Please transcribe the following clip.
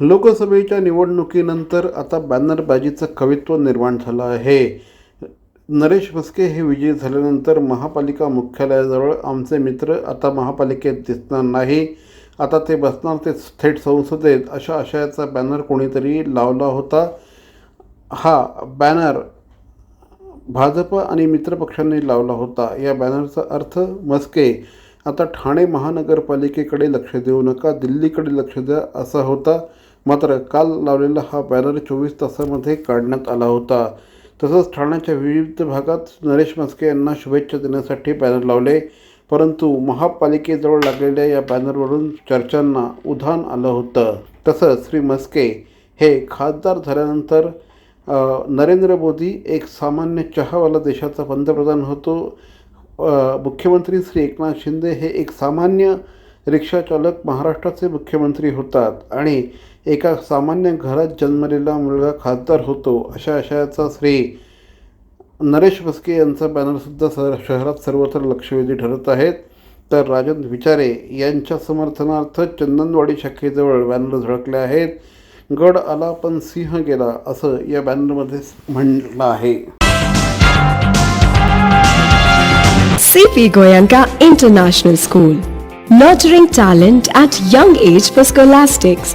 लोकसभेच्या निवडणुकीनंतर आता बॅनरबाजीचं कवित्व निर्माण झालं आहे. नरेश म्हस्के हे विजयी झाल्यानंतर महापालिका मुख्यालयाजवळ आमचे मित्र आता महापालिकेत दिसणार नाही. आता ते बसणार ते थेट संसदेत अशा आशयाचा बॅनर कोणीतरी लावला होता. हा बॅनर भाजप आणि मित्रपक्षांनी लावला होता. या बॅनरचा अर्थ मस्के. आता ठाणे महानगरपालिकेकडे लक्ष देऊ नका दिल्लीकडे लक्ष द्या असा होता. मात्र काल लावलेला हा बॅनर चोवीस तासामध्ये काढण्यात आला होता. तसंच ठाण्याच्या विविध भागात नरेश मस्के यांना शुभेच्छा देण्यासाठी बॅनर लावले. परंतु महापालिकेजवळ लागलेल्या या बॅनरवरून चर्चांना उधाण आलं होतं. तसंच श्री म्हस्के हे खासदार झाल्यानंतर नरेंद्र मोदी एक सामान्य चहावाला देशाचा पंतप्रधान होतो. मुख्यमंत्री श्री एकनाथ शिंदे हे एक सामान्य रिक्षाचालक महाराष्ट्राचे मुख्यमंत्री होतात आणि एका सामान्य घरात जन्मलेला मुलगा खासदार होतो अशा आशयाचा श्री. नरेश मस्के यांचा बॅनरसुद्धा सर शहरात सर्वत्र लक्षवेधी ठरत आहेत. तर राजन विचारे यांच्या समर्थनार्थ चंदनवाडी शाखेजवळ बॅनर झळकले आहेत. गड आला पण सिंह गेला असं या बॅनरमध्ये म्हणलं आहे. C P Goenka international school nurturing talent at young age for scholastics,